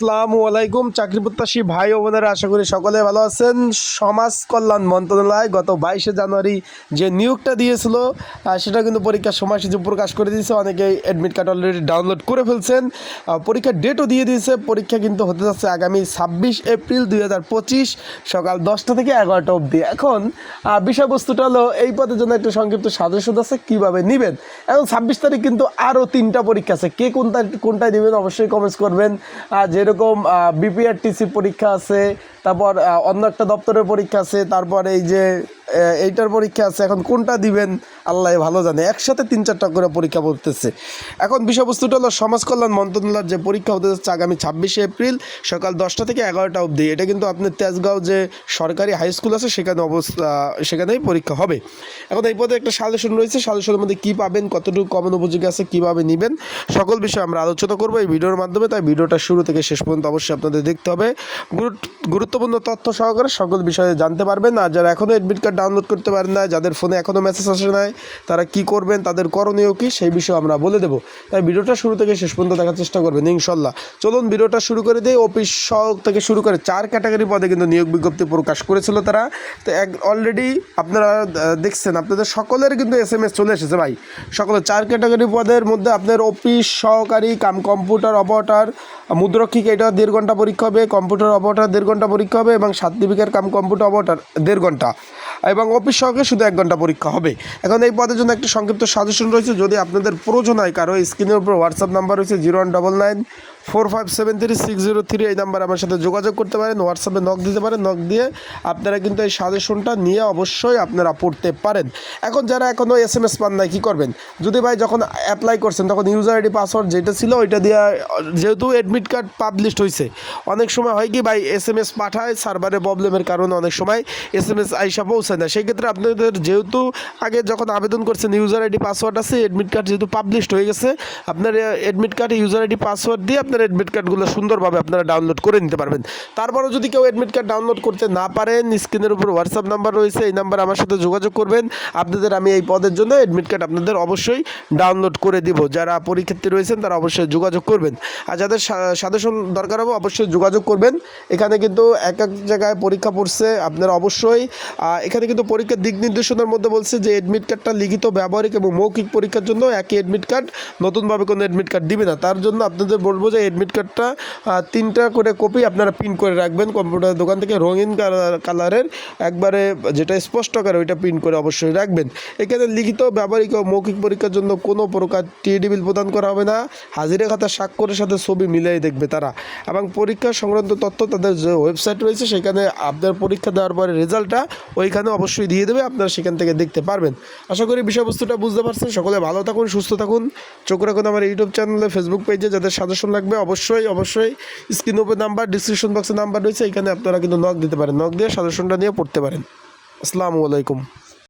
আসসালামু আলাইকুম, চাকরি প্রত্যাশী ভাই ও বোনেরা, আশা করি সকলে ভালো আছেন। সমাজ কল্যাণ মন্ত্রণালয় গত বাইশে জানুয়ারি যে নিয়োগটা দিয়েছিল সেটা কিন্তু পরীক্ষার সময়সূচি প্রকাশ করে দিয়েছে। অনেকেই অ্যাডমিট কার্ড অলরেডি ডাউনলোড করে ফেলছেন। পরীক্ষার ডেটও দিয়ে দিয়েছে। পরীক্ষা কিন্তু হতে যাচ্ছে আগামী ছাব্বিশ এপ্রিল দুই হাজার পঁচিশ সকাল দশটা থেকে এগারোটা অবধি। এখন বিষয়বস্তুটা হলো, এই পদের জন্য একটা সংক্ষিপ্ত সাজেশন আছে, কীভাবে নেবেন? এখন ছাব্বিশ তারিখ কিন্তু আরও তিনটা পরীক্ষা আছে। কে কোনটা, কোনটায় নেবেন, অবশ্যই কমেন্টস করবেন। আর যেরকম বিপিআরটিসি পরীক্ষা আছে তারপর অন্য একটা দপ্তরের পরীক্ষা আছে তারপর এই যে এইটার পরীক্ষা আছে। এখন কোনটা দিবেন, আল্লাহ ভালো জানে। একসাথে তিন চারটা করে পরীক্ষা পড়তেছে এখন বিষয়বস্তুটা হলো সমাজ কল্যাণ মন্ত্রণালয়ের যে পরীক্ষা হতে যাচ্ছে আগামী ছাব্বিশে এপ্রিল সকাল দশটা থেকে এগারোটা অবধি। এটা কিন্তু আপনার তেজগাঁও যে সরকারি হাই স্কুল আছে, সেখানে অবস্থা, সেখানেই পরীক্ষা হবে। এখন এই পদে একটা সাজেশন রয়েছে। সাজেশনের মধ্যে কী পাবেন, কতটুকু কমন উপযোগী আছে, কীভাবে নেবেন, সকল বিষয়ে আমরা আলোচনা করব এই ভিডিওর মাধ্যমে। তাই ভিডিওটা শুরু থেকে শেষ পর্যন্ত অবশ্যই আপনাদের দেখতে হবে। গুরুত্ব- গুরুত্বপূর্ণ তথ্য সহকারে সকল বিষয়ে জানতে পারবেন। আর যারা এখনও অ্যাডমিট কার্ড ডাউনলোড করতে পারেন না, যাদের ফোনে এখনও মেসেজ আসে নাই, তারা কি করবেন, তাদের করণীয় কী, সেই বিষয়ে আমরা বলে দেবো। তাই ভিডিওটা শুরু থেকে শেষ পর্যন্ত দেখার চেষ্টা করবেন, ইনশাল্লাহ। চলুন ভিডিওটা শুরু করে দিই। অফিস সহক থেকে শুরু করে চার ক্যাটাগরি পদে কিন্তু নিয়োগ বিজ্ঞপ্তি প্রকাশ করেছিল তারা। তো এক অলরেডি আপনারা দেখছেন, আপনাদের সকলের কিন্তু এস এম এস চলে এসেছে ভাই। সকলের চার ক্যাটাগরি পদের মধ্যে আপনার অফিস সহকারী, কাম কম্পিউটার অপারেটর মুদ্রক্ষিক, এটা দেড় ঘণ্টা পরীক্ষা হবে কম্পিউটার অপারেটর দেড় ঘণ্টা পরীক্ষা হবে এবং সার্টিফিকেট কাম কম্পিউটার অপারেটর দেড় ঘণ্টা। এবং অফিস সহকে শুধু এক ঘণ্টা পরীক্ষা হবে। এখন এই পদের জন্য একটি সংক্ষিপ্ত সাজেশন রয়েছে। যদি আপনাদের প্রয়োজন হয় কারও স্ক্রিনের উপর হোয়াটসঅ্যাপ নাম্বার রয়েছে zero one double nine four five seven three six zero three এই নাম্বার আমার সাথে যোগাযোগ করতে পারেন, হোয়াটসঅ্যাপে নক দিতে পারেন নক দিয়ে আপনারা কিন্তু এই সাজেশনটা নিয়ে অবশ্যই আপনারা পড়তে পারেন। এখন যারা এখনও এস এম এস পান নাই, কী করবেন? যদি ভাই যখন অ্যাপ্লাই করছেন, তখন ইউজার আইডি পাসওয়ার্ড যেটা ছিল ওইটা দিয়ে, যেহেতু অ্যাডমিট কার্ড পাবলিশড হয়েছে অনেক সময় হয় কি ভাই এস এম এস পাঠায় সার্ভারের প্রবলেমের কারণে অনেক সময় এস এম এস আইসা পৌঁছায় না। সেই ক্ষেত্রে আপনাদের যেহেতু আগে যখন আবেদন করছেন ইউজার আইডি পাসওয়ার্ড আছে অ্যাডমিট কার্ড যেহেতু পাবলিশড হয়ে গেছে, আপনার admit card user ID password দিয়ে আপনার অ্যাডমিট কার্ডগুলো সুন্দরভাবে আপনারা ডাউনলোড করে নিতে পারবেন। তারপরেও যদি কেউ অ্যাডমিট কার্ড ডাউনলোড করতে না পারেন, স্ক্রিনের উপর হোয়াটসঅ্যাপ নাম্বার রয়েছে, এই নাম্বার আমার সাথে যোগাযোগ করবেন। আপনাদের আমি এই পদের জন্য অ্যাডমিট কার্ড আপনাদের অবশ্যই ডাউনলোড করে দিব। যারা পরীক্ষার্থী রয়েছেন তারা অবশ্যই যোগাযোগ করবেন। আর যাদের সাজেশন দরকার হবে অবশ্যই যোগাযোগ করবেন। এখানে কিন্তু এক এক জায়গায় পরীক্ষা পড়ছে, আপনারা অবশ্যই এখানে কিন্তু পরীক্ষার দিক নির্দেশনার মধ্যে বলছে যে অ্যাডমিট কার্ডটা লিখিত, ব্যবহারিক এবং মৌখিক পরীক্ষার জন্য একই অ্যাডমিট কার্ড নতুনভাবে কোনো অ্যাডমিট কার্ড দিবে না। তার জন্য আপনাদের বলব যে অ্যাডমিট কার্ডটা তিনটা করে কপি আপনারা প্রিন্ট করে রাখবেন কম্পিউটার দোকান থেকে, রঙিন কালার- কালারের একবারে যেটা স্পষ্ট করে ওইটা প্রিন্ট করে অবশ্যই রাখবেন। এখানে লিখিত, ব্যবহারিক ও মৌখিক পরীক্ষার জন্য কোনো প্রকার টিএডি বিল প্রদান করা হবে না। হাজিরা খাতা স্বাক্ষরের সাথে ছবি মিলিয়ে দেখবে তারা। এবং পরীক্ষা সংক্রান্ত তথ্য তাদের যে ওয়েবসাইট রয়েছে, সেখানে আপনার পরীক্ষা দেওয়ার পরে রেজাল্টটা ওইখানে অবশ্যই দিয়ে দেবে, আপনারা সেখান থেকে দেখতে পারবেন। আশা করি বিষয়বস্তুটা বুঝতে পারছেন, সকলে ভালো থাকুন, সুস্থ থাকুন। চোখ রাখুন আমার ইউটিউব চ্যানেলে ফেসবুক পেজে যাদের সাজেশন লাগবে, অবশ্যই অবশ্যই স্ক্রিন উপর নাম্বার ডিসক্রিপশন বক্সে নাম্বার রয়েছে, এখানে আপনারা কিন্তু নক দিতে পারেন। নক দিয়ে সাজেশনটা নিয়ে পড়তে পারেন। আসসালামু আলাইকুম।